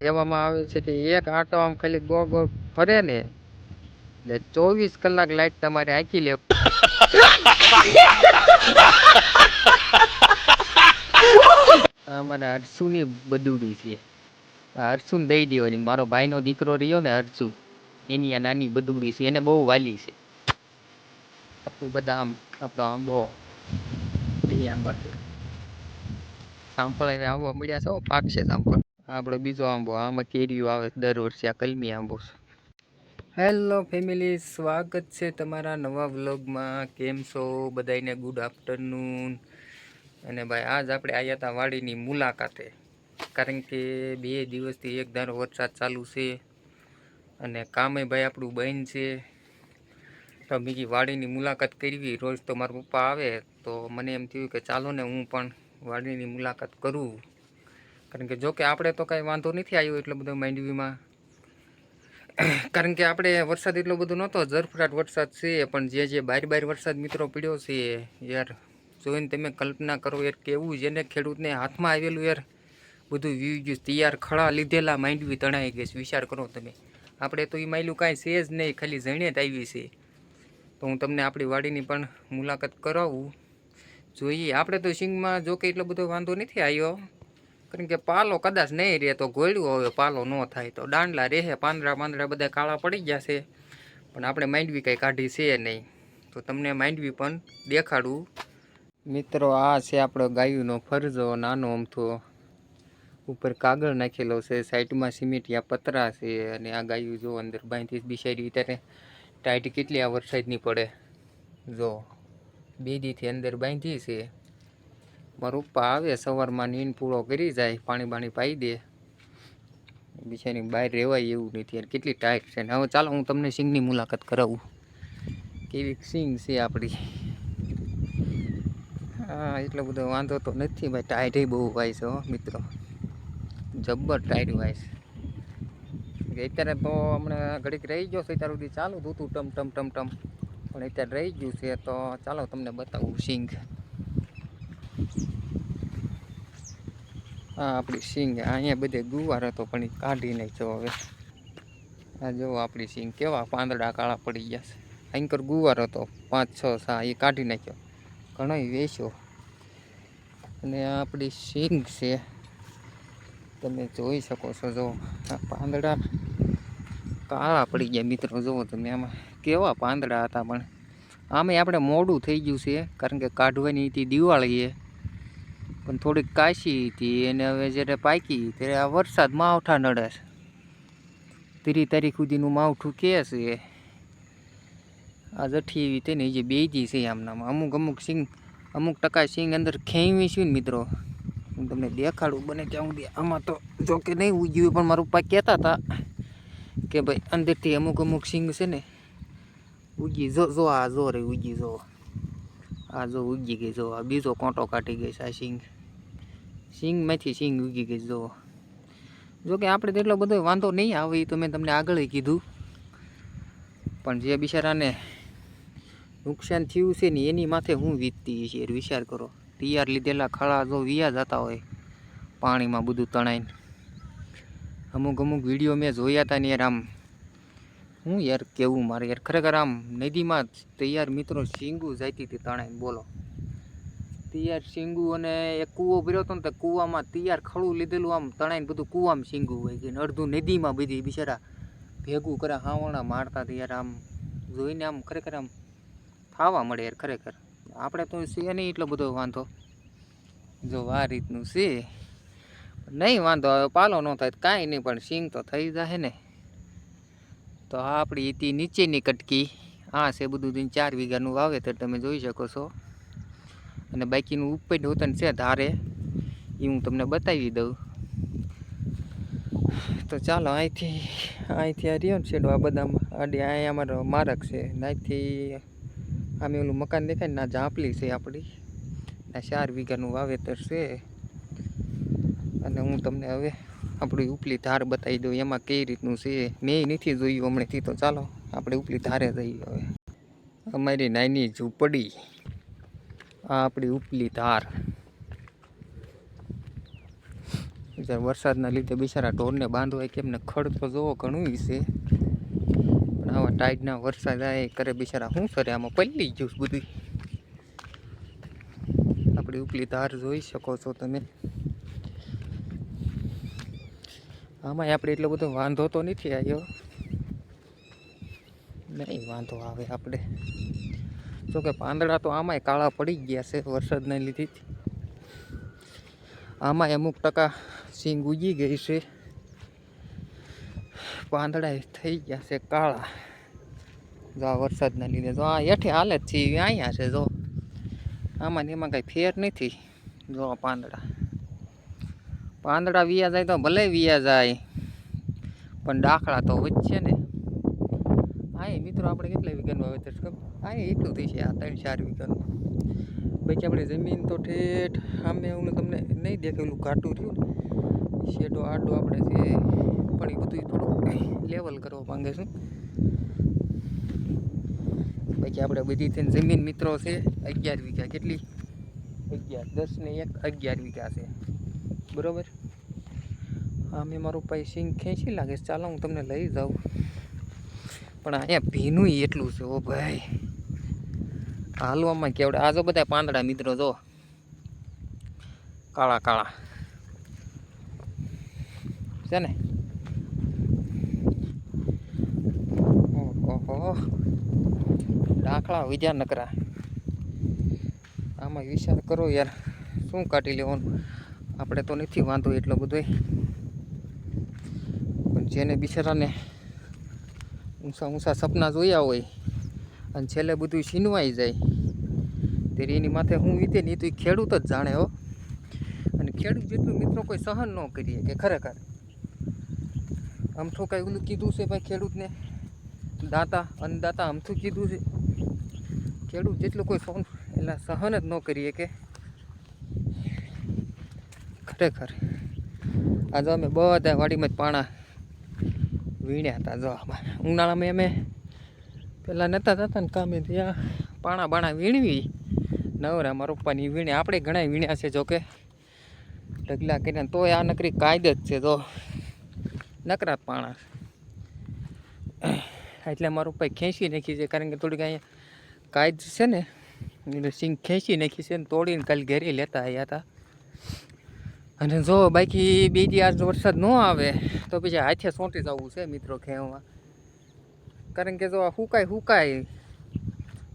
કહેવામાં આવે છે કે એક આટો આમ ખાલી ગો ગો ફરે ને એટલે ચોવીસ કલાક લાઈટ તમારે આંકી લે આ મારા હરસુની બદુડી છે. હરસુને દઈ દેવાની મારો ભાઈનો દીકરો રહ્યો ને હરસુ એની આ નાની બદુડી છે. એને બહુ વાલી છે. આપણું બધા આમ આપણો આમ બહુ સાંભળે આવવા મળ્યા છે? હો, પાકશે સાંભળ આપણો બીજો આંબો, આમાં કેરીઓ આવે દર વર્ષે આ કલમી આંબો છે. હેલો ફેમિલી સ્વાગત છે તમારા નવા વ્લોગમાં. કેમ છો? બધાને ગુડ આફ્ટરનૂન અને ભાઈ, આજ આપણે આવ્યા હતા વાડીની મુલાકાતે. કારણ કે બે દિવસથી એક ધારો વરસાદ ચાલુ છે અને કામે ભાઈ આપણું બહેન છે. તો બીજી વાડીની મુલાકાત કરવી. રોજ તો મારા પપ્પા આવે, તો મને એમ થયું કે ચાલો ને હું પણ વાડીની મુલાકાત કરું. કારણ કે જો કે આપણે તો કાંઈ વાંધો નથી આવ્યો એટલો બધો માંડવીમાં કારણ કે આપણે વરસાદ એટલો બધો નહોતો જરફરાટ વરસાદ છે, પણ જે જે બાર બાર વરસાદ મિત્રો પડ્યો છે, યાર, જોઈને તમે કલ્પના કરો યાર, કેવું જેને ખેડૂતને હાથમાં આવેલું યાર. બધું વી ગયું, તૈયાર ખડા લીધેલા માંડવી તણાઈ ગઈ વિચાર કરો તમે. આપણે તો એ માયલું કાંઈ છે જ નહીં, ખાલી જણે જ આવી છે. તો હું તમને આપણી વાડીની પણ મુલાકાત કરાવું. જોઈએ, આપણે તો સિંગમાં જો કે એટલો બધો વાંધો નથી આવ્યો. કારણ કે પાલો કદાચ નહીં રહે તો ગોળ્યું હવે પાલો ન થાય તો. દાંડલા રહે, પાંદડા પાંદડા બધા કાળા પડી ગયા છે. પણ આપણે માંડવી કંઈ કાઢી છે નહીં. તો તમને માંડવી પણ દેખાડું. મિત્રો, આ છે આપણો ગાયુંનો ફરજો, નાનો અમથો. ઉપર કાગળ નાખેલો છે, સાઈડમાં સિમેન્ટિયા પતરા છે અને આ ગાયું જો અંદર બાંધી બિસાડી ત્યારે ટાઈટ કેટલી આ વરસાદની પડે. જો બે દીથી અંદર બાંધી છે. પપ્પા આવે, સવારમાં નીન પૂળો કરી જાય, પાણી બાણી પાઈ દે. બિચારી બહાર રહેવાય એવું નથી, યાર કેટલી ટાઈટ છે. ને હવે ચાલો, હું તમને સિંગની મુલાકાત કરાવું. કેવી સિંગ છે આપણી હા, એટલો બધો વાંધો તો નથી ભાઈ ટાઈટ બહુ વાય છે મિત્રો. જબ્બર ટાઈટ વાય છે. અત્યારે તો હમણાં ઘડીક રહી ગયો છે, અત્યાર સુધી ચાલુ હતું, ટમ ટમ ટમ ટમ. પણ અત્યારે રહી ગયું છે, તો ચાલો તમને બતાવું સિંગ હા આપણી સિંગ અહીંયા બધે ગુવાર હતો, પણ એ કાઢી નાખ્યો હવે. આ જો આપણી સિંગ કેવા પાંદડા કાળા પડી ગયા છે. અહીંકર ગુવાર હતો, પાંચ, છ સા એ કાઢી નાખ્યો. ઘણો વેચ્યો. અને આ આપણી સિંગ છે. તમે જોઈ શકો છો જો, આ પાંદડા કાળા પડી ગયા મિત્રો જુઓ તમે આમાં કેવા પાંદડા હતા પણ. આમે આપણે મોડું થઈ ગયું છે, કારણ કે કાઢવાની હતી દિવાળીએ. પણ થોડીક કાશી હતી અને હવે જ્યારે પાકી ત્યારે આ વરસાદ માવઠા નડે છે. ત્રીસ તારીખ સુધીનું માવઠું કહે છે. આ જઠ્ઠી એવી થઈને જે બેજી છે આમનામાં. અમુક અમુક સિંગ, અમુક ટકા સિંગ અંદર ખેંવી છે ને મિત્રો. હું તમને દેખાડું, બને ત્યાં સુધી આમાં તો જો કે નહીં ઉગ્યું પણ મારા પપ્પા કહેતા હતા કે ભાઈ અંદરથી અમુક અમુક સિંગ છે ને, ઉગી જો જો, આ જો રે, ઉગી જો. આ જો ઉગી ગઈ, જો આ બીજો કોંટો કાઢી ગઈ છે આ સિંગ. સિંગમાંથી સિંગ ઉગી ગઈ જો જો કે આપણે તો એટલો બધો વાંધો નહીં આવે તો મેં તમને આગળ કીધું. પણ જે બિચારાને નુકસાન થયું છે ને એની માથે હું વીતતી છે વિચાર કરો. તૈયાર લીધેલા ખળા જો વિયા જતા હોય, પાણીમાં બધું તણાઈને. અમુક અમુક વીડિયો મેં જોયા હતા ને યાર, આમ, હું યાર કેવું મારે યાર, ખરેખર આમ નદીમાં તૈયાર મિત્રો શીંગું જાતી હતી તણાઈને, બોલો. તૈયાર શીંગું અને એક કૂવો ભર્યો હતો ને તો કૂવામાં તિયાર ખડું લીધેલું આમ તણાઈને બધું કૂવામાં શીંગું હોય ગયું અડધું નદીમાં બધી બિચારા ભેગું કરે હાવણા મારતા હતા યાર આમ જોઈને આમ ખરેખર આમ થાવા મળે યાર ખરેખર. આપણે તો છે નહીં એટલો બધો વાંધો. જો આ રીતનું છે. નહીં વાંધો, હવે પાલો ન થાય કાંઈ નહીં, પણ સિંગ તો થઈ જાય ને. તો આ આપણી હતી નીચેની કટકી. આ છે બધું ચાર વીઘાનું વાવેતર, તમે જોઈ શકો છો. અને બાકીનું ઉપર હોતન છે ધારે, એ હું તમને બતાવી દઉં. તો ચાલો, અહીંથી અહીંથી આ રહ્યો ને શેડો આ બધામાં. આડી અહીંયા અમારો મારક છે. અહીંથી આમે ઓલું મકાન દેખાય ને, ના ઝાંપલી છે આપણી. ના ચાર વીઘાનું વાવેતર છે. અને હું તમને હવે આપણી ઉપલી ધાર બતાવી દઉં, એમાં કઈ રીતનું છે. મેં નથી જોયું હમણાંથી, તો ચાલો, આપણે ઉપલી ધારે જઈએ હવે. અમારી નાની ઝૂંપડી. આ આપણી ઉપલી ધાર. જ્યારે વરસાદના લીધે બિચારા ઢોરને બાંધવા કેમને ખડ તો જોવો ઘણું છે. પણ આવા ટાઈડના વરસાદ આવે કરે બિચારા શું કરે? આમાં પલ્લી ગયું બધું આપણી ઉપલી ધાર જોઈ શકો છો તમે. આમાં આપણે એટલો બધો વાંધો તો નથી આવ્યો. નહીં વાંધો આવે આપણે. જોકે પાંદડા તો આમાંય કાળા પડી ગયા છે, વરસાદના લીધે જ. આમાં અમુક ટકા સિંગ ઉગી ગઈ છે. પાંદડા થઈ ગયા છે કાળા. જો આ વરસાદના લીધે, જો આ હેઠે હાલે જ છે અહીંયા છે, જો. આમાં ને એમાં કાંઈ ફેર નથી, જો પાંદડા. પાંદડા વિયા જાય તો ભલે વિયા જાય, પણ દાખલા તો વચ્ચે ને. મિત્રો આપણે કેટલા વીઘાનું વાવેતર છે? હા એટલું થઈ છે, આ ત્રણ ચાર વીઘાનું. બાકી આપણે જમીન તો ઠેઠ સામે હું તમને નહીં દેખેલું ઘાટું રહ્યું શેડો આડો આપણે છે, પણ એ બધું થોડુંક લેવલ કરવા માંગે છે. બાકી આપણે બધી થઈને જમીન મિત્રો છે, અગિયાર વીઘા. કેટલી? અગિયાર, દસ ને એક, અગિયાર વીઘા છે. બરાબર? હા, મેં મારું પાઈ સિંગ ખેંચી લાગે ચાલો, હું તમને લઈ જાઉં. પણ અહીંયા ભીનું એટલું છે, ઓ ભાઈ. હાલવામાં કેવડે આ જો બધા પાંદડા મિત્રો, જો. કાળા કાળા. છે ને? ઓહો દાખલા વિચાર નકરા. આમાં વિચાર કરો યાર, શું કાઢી લેવાનું? આપણે તો નથી વાંધો એટલો બધો પણ જેને બિચારાને ઊંચા ઊંચા સપના જોયા હોય અને છેલ્લે બધું છીનવાઈ જાય. ત્યારે એની માથે હું વીતે નહીં તો એ ખેડૂત જ જાણે હો. અને ખેડૂત જેટલું મિત્રો કોઈ સહન ન કરીએ કે ખરેખર. અમથું કાંઈ ઓલું કીધું છે ભાઈ ખેડૂતને? દાતા, અન્નદાતા અમથું કીધું છે. ખેડૂત જેટલું કોઈ સહન એટલે સહન જ ન કરીએ કે ખરેખર. આજે અમે બધા વાડીમાં જ પાણા વીણ્યા હતા જો ઉનાળામાં અમે પહેલાં નહોતા હતા ને કામે ત્યાં પાણા બાણા વીણવી. નવરા મારા પપ્પાની વીણે. આપણે ઘણા વીણ્યા છે જોકે. ઢગલા કરીને તોય આ નકરી કાયદે જ છે તો નકરા પાણા. એટલે મારું પપ્પાએ ખેંચી નાખી છે કારણ કે થોડીક અહીંયા કાયદ છે ને, એટલે સિંગ ખેંચી નાખી છે ને તોડીને કાલે ઘેરી લેતા આવ્યા હતા. અને જો બાકી બીજી આજ વરસાદ ન આવે, તો પછી હાથે સોંટી જવું છે મિત્રો ખેવા. કારણ કે જો આ હુકાય હુકાય,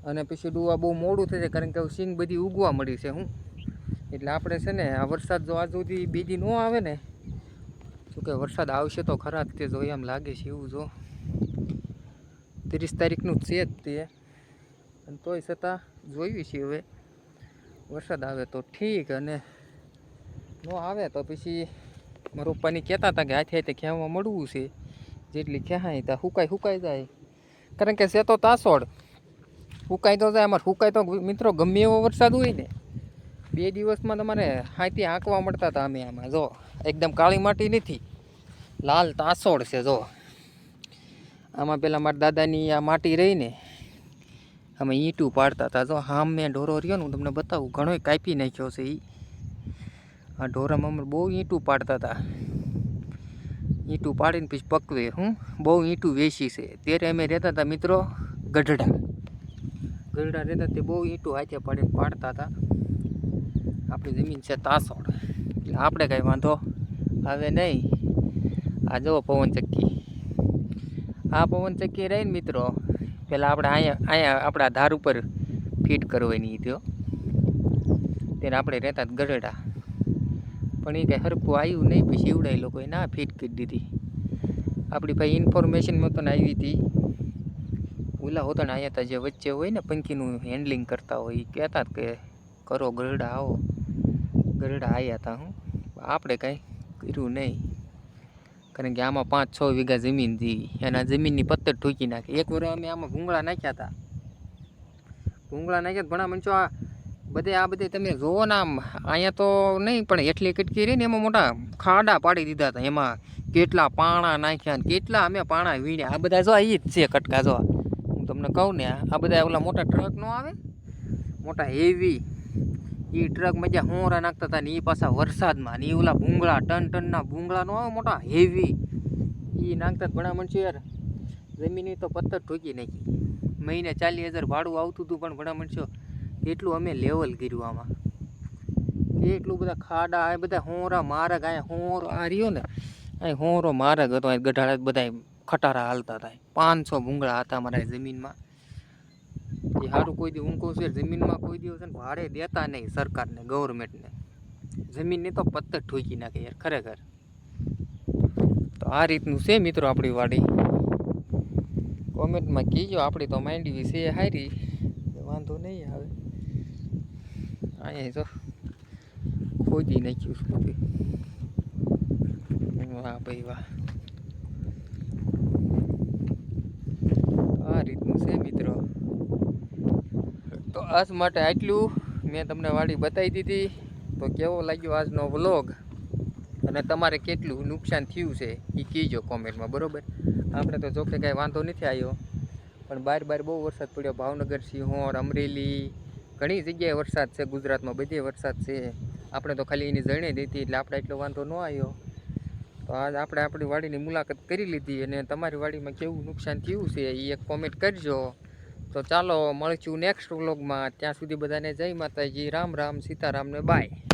અને પછી ડુવા બહુ મોડું થશે, કારણ કે સિંગ બધી ઉગવા મળી છે હું. એટલે આપણે છે ને, આ વરસાદ જો આજ સુધી બીજી ન આવે ને, તો કે વરસાદ આવશે તો ખરા તે જો એમ લાગે છે એવું જો. ત્રીસ તારીખનું છે જ તે. અને તોય છતાં જોયું છે હવે. વરસાદ આવે તો ઠીક અને ન આવે તો પછી મારા પપ્પાની કહેતા હતા કે હાથે હાથે ખેવા મળવું છે. જેટલી ખેહાય ત્યાં હુકાઈ હુકાઈ જાય. કારણ કે છે તાસોડ. હુકાઈ તો જાય, અમારે હુકાય તો મિત્રો ગમે એવો વરસાદ હોય ને, બે દિવસમાં તમારે હાથી હાંકવા મળતા હતા અમે આમાં. જો, એકદમ કાળી માટી નથી. લાલ તાસોડ છે, જો. આમાં પેલા મારા દાદાની આ માટી રહીને અમે ઈંટું પાડતા હતા. જો, હામ મેં ઢોરો રહ્યો ને, હું તમને બતાવું, ઘણોય કાપી નાખ્યો છે એ આ ઢોરા મમર બહુ ઈંટું પાડતા હતા ઈંટું પાડીને પછી પકવે હું બહુ ઈંટું વેચી છે. ત્યારે અમે રહેતા હતા મિત્રો ગઢડા. ગઢડા રહેતા તે બહુ ઈંટું હાથે પાડીને પાડતા હતા આપણી જમીન છે તાસોડ એટલે આપણે કાંઈ વાંધો આવે નહીં. આ જુઓ પવનચક્કી આ પવનચક્કી રહીને મિત્રો પહેલાં આપણે અહીંયા અહીંયા આપણા ધાર ઉપર ફિટ કરવાની હતી ત્યારે આપણે રહેતા ગઢડા. પણ એ કાંઈ હરખું આવ્યું નહીં, પછી એવડાય લોકોએ ના ફિટ કરી દીધી. આપણી ભાઈ ઇન્ફોર્મેશનમાં તો આવી હતી. ઓલા હોતા ને અહીંયા જે વચ્ચે હોય ને, પંખીનું હેન્ડલિંગ કરતા હોય એ કહેતા કે કરો ગરડા આવો. ગરડા આવ્યા હતા હું. આપણે કાંઈ કર્યું નહીં. કારણ કે આમાં પાંચ છ વીઘા જમીન હતી. એના જમીનની પત્તર ઠૂકી નાખી. એક વાર અમે આમાં ભૂંગળા નાખ્યા હતા ભૂંગળા નાખ્યા ઘણા મંચો આ બધે આ બધે તમે જોવો ને આમ, અહીંયા તો નહીં, પણ એટલી કટકી રહી ને એમાં મોટા ખાડા પાડી દીધા હતા એમાં. કેટલા પાણા નાખ્યા ને કેટલા અમે પાણા વીણ્યા. આ બધા જો એ જ છે કટકા જો. હું તમને કહું ને, આ બધા ઓલા મોટા ટ્રક નો આવે, મોટા હેવી એ ટ્રકમાં જ્યાં હોરા નાખતા હતા ને એ પાછા વરસાદમાં ને એ ઓલા ભૂંગળા, ટન ટનના ભૂંગળા નો આવે મોટા હેવી એ નાખતા ઘણા મણશે યાર. જમીનની તો પથ્થર ઠોકી નાખી. મહિને ચાલીસ હજાર ભાડું આવતું હતું પણ ઘણા માણસો એટલું અમે લેવલ કર્યું આમાં. એટલું બધા ખાડા, આ બધા હોંરા મારગ, આ હોરો, આ રહ્યો ને અહીં હોંરો મારગ હતો અહીં ગઢાળા બધા ખટારા હાલતા હતા. પાંચસો ભૂંગળા હતા અમારા જમીનમાં. એ સારું કોઈ દી ઊંકો છે, જમીનમાં કોઈ દિવસ ભાડે દેતા નહીં સરકારને ગવર્મેન્ટને જમીનને તો પત્તર ઠોકી નાખે યાર, ખરેખર. તો આ રીતનું છે મિત્રો આપણી વાડી. કોમેન્ટમાં કહેજો આપણી તો માંડવી છે હારી. વાંધો નહીં આવે. અહીંયા જો ખોદી નાખ્યું છે બધું વાહ ભાઈ વાહ આ રીતનું છે મિત્રો તો આજ માટે આટલું મેં તમને વાડી બતાવી દીધી તો કેવો લાગ્યો આજનો વ્લોગ અને તમારે કેટલું નુકસાન થયું છે એ કહેજો કોમેન્ટમાં બરાબર આપણે તો જોકે કાંઈ વાંધો નથી આવ્યો પણ બાર બાર બહુ વરસાદ પડ્યો ભાવનગર સિંહોર અમરેલી ઘણી જગ્યાએ વરસાદ છે, ગુજરાતમાં બધે વરસાદ છે. આપણે તો ખાલી એની જણે દીધી એટલે આપણે એટલો વાંધો ન આવ્યો. તો આજ આપણે આપણી વાડીની મુલાકાત કરી લીધી અને તમારી વાડીમાં કેવું નુકસાન થયું છે એ એક કોમેન્ટ કરજો. તો ચાલો મળશું નેક્સ્ટ વ્લોગમાં ત્યાં સુધી બધાને જય માતાજી, રામ રામ, સીતારામને બાય